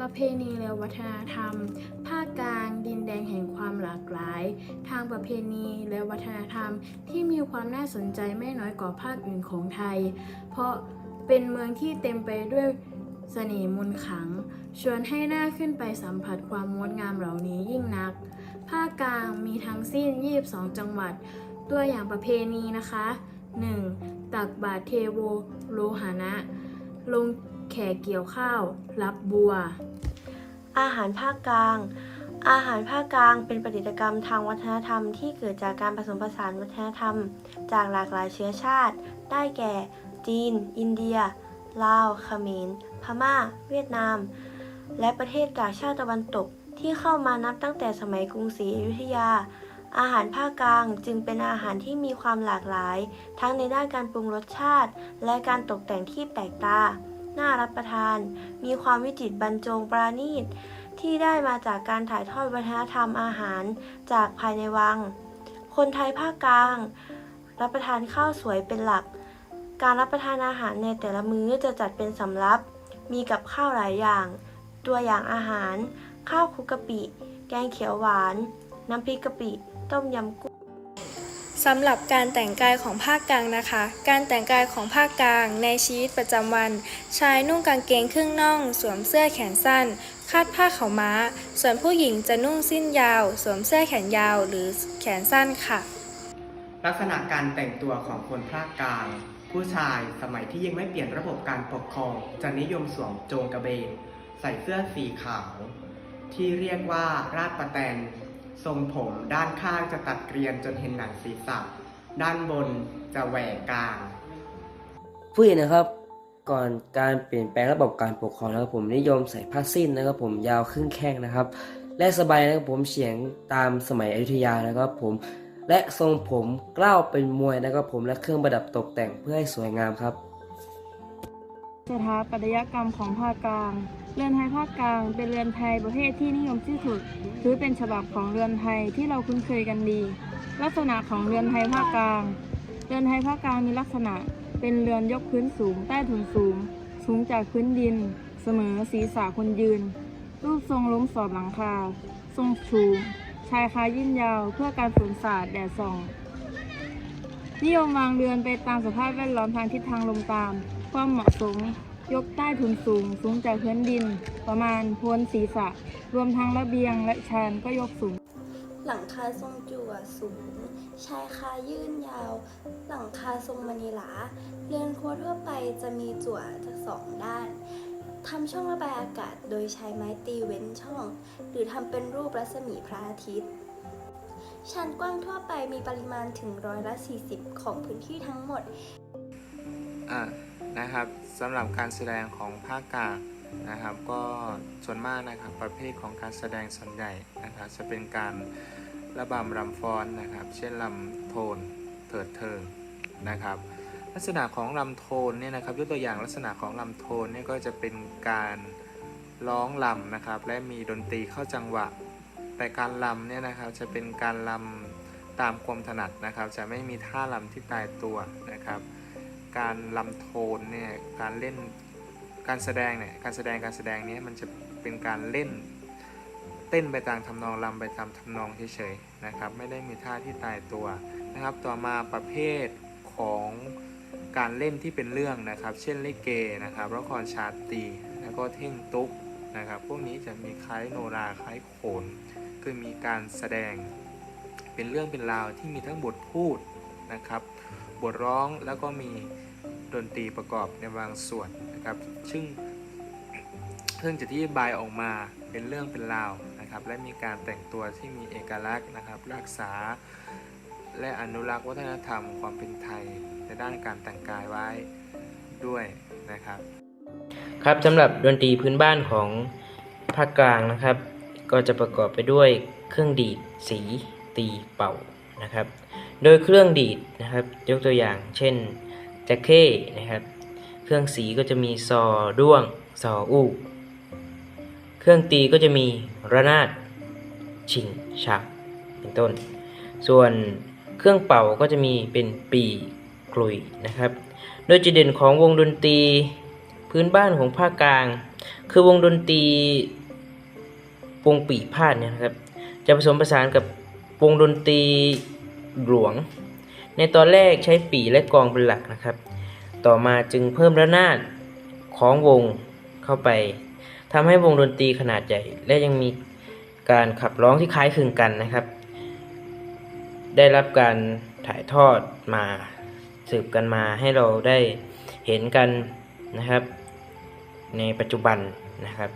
ประเพณีและวัฒนธรรม ภาคกลาง ดินแดงแห่งความหลากหลาย ทางประเพณีและวัฒนธรรมที่มีความน่าสนใจไม่น้อยกว่าภาคอื่นของไทย เพราะเป็นเมืองที่เต็มไปด้วยเสน่ห์มนขัง ชวนให้หน่าขึ้นไปสัมผัสความงดงามเหล่านี้ยิ่งนัก ภาคกลางมีทั้งสิ้น 22 จังหวัด ตัวอย่างประเพณีนะคะ 1. ตักบาตรเทโวโลหานะ ลง แขกเกี่ยวข้าว รับบัว อาหารภาคกลาง อาหารภาคกลางเป็นปฏิกรรมทางวัฒนธรรมที่เกิดจากการผสมผสานวัฒนธรรม จากหลากหลายเชื้อชาติ ได้แก่ จีน อินเดีย ลาวเขมร พม่า เวียดนาม และประเทศจากชาติตะวันตกที่เข้ามานับตั้งแต่สมัยกรุงศรีอยุธยา อาหารภาคกลางจึงเป็นอาหารที่มีความหลากหลาย ทั้งในด้านการปรุงรสชาติ และการตกแต่งที่แปลกตา น่ารับประทาน มีความวิจิตรบรรจงปราณีต ที่ได้มาจากการถ่ายทอดวัฒนธรรมอาหารจากภายในวัง คนไทยภาคกลาง รับประทานข้าวสวยเป็นหลัก การรับประทานอาหารในแต่ละมื้อจะจัดเป็นสำรับ มีกับข้าวหลายอย่าง ตัวอย่างอาหาร ข้าวคุกกะปิ แกงเขียวหวาน น้ำพริกกะปิ ต้มยำกุ้ง สำหรับการแต่งกายของภาคกลางนะคะ การแต่งกายของภาคกลางในชีวิตประจำวัน ชายนุ่งกางเกงครึ่งน่อง สวมเสื้อแขนสั้น คาดผ้าขาวม้า ส่วนผู้หญิงจะนุ่งสิ้นยาว สวมเสื้อแขนยาวหรือแขนสั้นค่ะ ลักษณะการแต่งตัวของคนภาคกลาง ผู้ชายสมัยที่ยังไม่เปลี่ยนระบบการปกครอง จะนิยมสวมโจงกระเบน ใส่เสื้อสีขาว ที่เรียกว่าราดประแตน ทรงผมด้านข้างจะตัดเกรียนจนเห็นหนังศีรษะ ด้านบนจะแหวกกลาง ผู้หญิงนะครับ ก่อนการเปลี่ยนแปลงระบบการปกครองนะครับผมนิยมใส่ผ้าสิ้นนะครับผมยาวครึ่งแข้งนะครับ และสบายนะครับผมเฉียงตามสมัยอยุธยานะครับผมและทรงผมกล้าวเป็นมวยนะครับผมและเครื่องประดับตกแต่งเพื่อให้สวยงามครับ สถาปัตยกรรมของภาคกลาง เรือนไทยภาคกลาง เป็นเรือนไทยประเภทที่นิยมที่สุดถือเป็นฉบับของเรือนไทยที่เราคุ้นเคยกันดี ลักษณะของเรือนไทยภาคกลาง เรือนไทยภาคกลางมีลักษณะ เป็นเรือนยกพื้นสูง ใต้ถุนสูง สูงจากพื้นดิน เสมอศีรษะคนยืน รูปทรงล้มสอดหลังคา ทรงชูงชายคายื่นยาวเพื่อการฝนสาดแดดส่อง นิยมวางเรือนไปตามสภาพแวดล้อมทางทิศทางลมตาม ความเหมาะสม ยกใต้ถุนสูง สูงจากพื้นดิน ประมาณโพ้นศีรษะ รวมทั้งระเบียงและชานก็ยกสูง หลังคาทรงจั่วสูง ชายคายื่นยาว หลังคาทรงมณีหลา เรือนครัวทั่วไปจะมีจั่วจากสองด้านทำช่องระบายอากาศโดยใช้ไม้ตีเว้นช่อง หรือทำเป็นรูปรัศมีพระอาทิตย์ชานกว้างทั่วไปมีปริมาณถึงร้อยละ40 ของพื้นที่ทั้งหมด อะ นะครับสำหรับการแสดงของภาคกลางนะครับ ก็ส่วนมากนะครับประเภทของการแสดงส่วนใหญ่นะครับจะเป็นการระบำรำฟ้อนนะครับ เช่นลำโทนเถิดเทิงนะครับ ลักษณะของลำโทนเนี่ยนะครับยกตัวอย่างลักษณะของลำโทนเนี่ยก็จะเป็นการร้องลำนะครับ และมีดนตรีเข้าจังหวะ แต่การลำเนี่ยนะครับจะเป็นการลำตามความถนัดนะครับ จะไม่มีท่าลำที่ตายตัวนะครับ การลำโทนเนี่ยการเล่นการแสดงเนี่ยการแสดงการแสดงเนี้มันจะเป็นการเล่นเต้นไปตามทำนองลำไปตามทำนองเฉยๆนะครับ ไม่ได้มีท่าที่ตายตัวนะครับ ต่อมาประเภทของการเล่นที่เป็นเรื่องนะครับ เช่นลิเกนะครับละครชาตีแล้วก็เท่งตุ๊กนะครับ พวกนี้จะมีคล้ายโนราคล้ายโขน คือมีการแสดงเป็นเรื่องเป็นราวที่มีทั้งบทพูดนะครับ บทร้องแล้วก็มีดนตรีประกอบในบางส่วนนะครับซึ่งเพิ่งจะที่บายออกมาเป็นเรื่องเป็นราวนะครับ และมีการแต่งตัวที่มีเอกลักษณ์นะครับ รักษา และอนุรักษ์วัฒนธรรมความเป็นไทยในด้านการแต่งกายไว้ด้วยนะครับ ครับสำหรับดนตรีพื้นบ้านของภาคกลางนะครับ ก็จะประกอบไปด้วยเครื่องดีดสีตีเป่า นะครับ โดยเครื่องดีดนะครับ ยกตัวอย่างเช่นแจ็คเก้นะครับ เครื่องสีก็จะมีซอด้วงซออู้เครื่องตีก็จะมีระนาดชิงฉักเป็นต้น ส่วนเครื่องเป่าก็จะมีเป็นปีกลุยนะครับ โดยจุดเด่นของวงดนตรีพื้นบ้านของภาคกลาง คือวงดนตรีวงปีพาดเนี่ยนะครับ จะผสมผสานกับ วงดนตรีหลวง ในตอนแรกใช้ปีและกองเป็นหลักนะครับ ต่อมาจึงเพิ่มระนาดของวงเข้าไปทำให้วงดนตรีขนาดใหญ่ และยังมีการขับร้องที่คล้ายคลึงกันนะครับ ได้รับการถ่ายทอดมาสืบกันมาให้เราได้เห็นกันนะครับ ในปัจจุบันนะครับ